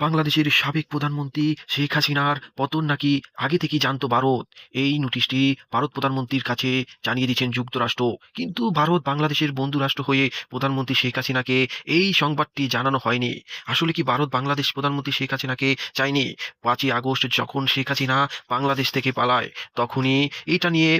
বাংলাদেশের সাবেক প্রধানমন্ত্রী শেখ হাসিনার পতন নাকি আগে থেকেই জানত ভারত? এই নোটিশটি ভারত প্রধানমন্ত্রীর কাছে জানিয়ে দিয়েছেন যুক্তরাষ্ট্র। কিন্তু ভারত বাংলাদেশের বন্ধু রাষ্ট্র হয়ে প্রধানমন্ত্রী শেখ হাসিনাকে এই সংবাদটি জানানো হয়নি। আসলে কি ভারত বাংলাদেশ প্রধানমন্ত্রী শেখ হাসিনাকে চায়নি? পাঁচই আগস্ট যখন শেখ হাসিনা বাংলাদেশ থেকে পালায়, তখনই এটা নিয়ে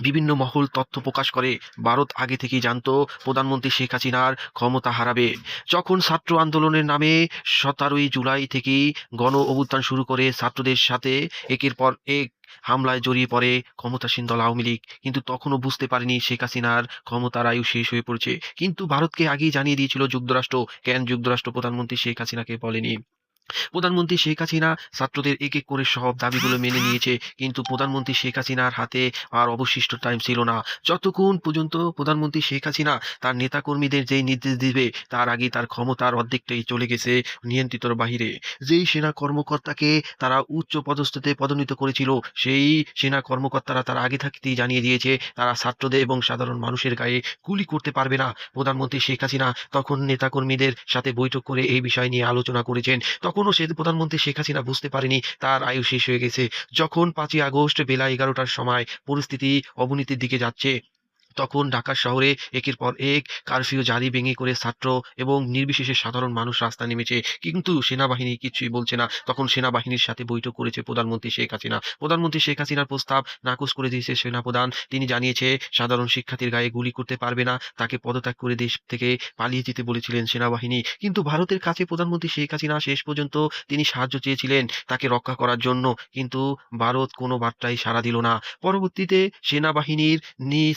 বিভিন্ন মহল তথ্য প্রকাশ করে। ভারত আগে থেকেই জানত, প্রধানমন্ত্রী শেখ হাসিনার ক্ষমতা হারাবে। যখন ছাত্র আন্দোলনের নামে সতেরোই জুলাই থেকেই গণ অভ্যুত্থান শুরু করে, ছাত্রদের সাথে একের পর এক হামলায় জড়িয়ে পড়ে ক্ষমতাসীন দল আওয়ামী লীগ। কিন্তু তখনও বুঝতে পারেনি শেখ হাসিনার ক্ষমতার আয়ু শেষ হয়ে পড়েছে। কিন্তু ভারতকে আগেই জানিয়ে দিয়েছিল যুক্তরাষ্ট্র। কেন যুক্তরাষ্ট্র প্রধানমন্ত্রী শেখ হাসিনাকে বলেনি? প্রধানমন্ত্রী শেখ হাসিনা ছাত্রদের এক এক করে সব দাবিগুলো মেনে নিয়েছে, কিন্তু প্রধানমন্ত্রী শেখ হাসিনার হাতে আর অবশিষ্ট টাইম ছিল না। যতক্ষণ পর্যন্ত প্রধানমন্ত্রী শেখ হাসিনা তার নেতাকর্মীদের যেই নির্দেশ দিবে, তার আগে তার ক্ষমতার অর্ধেকটাই চলে গেছে নিয়ন্ত্রিতর বাহিরে। যেই সেনা কর্মকর্তাকে তারা উচ্চ পদস্থতে পদোন্নীত করেছিল, সেই সেনা কর্মকর্তারা তারা আগে থাকতেই জানিয়ে দিয়েছে, তারা ছাত্রদের এবং সাধারণ মানুষের গায়ে গুলি করতে পারবে না। প্রধানমন্ত্রী শেখ হাসিনা তখন নেতাকর্মীদের সাথে বৈঠক করে এই বিষয় নিয়ে আলোচনা করেছেন। তখনও সে প্রধানমন্ত্রী শেখ হাসিনা বুঝতে পারেনি, তার আয়ু শেষ হয়ে গেছে। যখন পাঁচই আগস্ট বেলা এগারোটার সময় পরিস্থিতি অবনীতির দিকে যাচ্ছে তখন ঢাকা শহরে একের পর এক কারফিউ জারি ভেঙে করে ছাত্র এবং নির্বিশেষে সাধারণ মানুষ রাস্তা নেমেছে। কিন্তু সেনাবাহিনী কিছুই বলছে না। তখন সেনাবাহিনীর সাথে বৈঠক করেছে প্রধানমন্ত্রী শেখ হাসিনা। প্রধানমন্ত্রী শেখ হাসিনার প্রস্তাব নাকচ করে দিয়েছে সেনাপ্রধান। তিনি জানিয়েছে, সাধারণ শিক্ষার্থীর গায়ে গুলি করতে পারবে না। তাকে পদত্যাগ করে দেশ থেকে পালিয়ে যেতে বলেছিলেন সেনাবাহিনী। কিন্তু ভারতের কাছে প্রধানমন্ত্রী শেখ হাসিনা শেষ পর্যন্ত তিনি সাহায্য চেয়েছিলেন তাকে রক্ষা করার জন্য। কিন্তু ভারত কোনো বার্তাই সাড়া দিল না। পরবর্তীতে সেনাবাহিনীর নিজ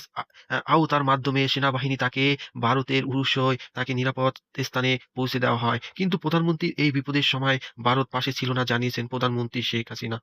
আ- আওতার মাধ্যমে সেনাবাহিনী তাকে ভারতের উরুষয়, তাকে নিরাপদ স্থানে পৌঁছে দেওয়া হয়। কিন্তু প্রধানমন্ত্রীর এই বিপদের সময় ভারত পাশে ছিল না, জানিয়েছেন প্রধানমন্ত্রী শেখ হাসিনা।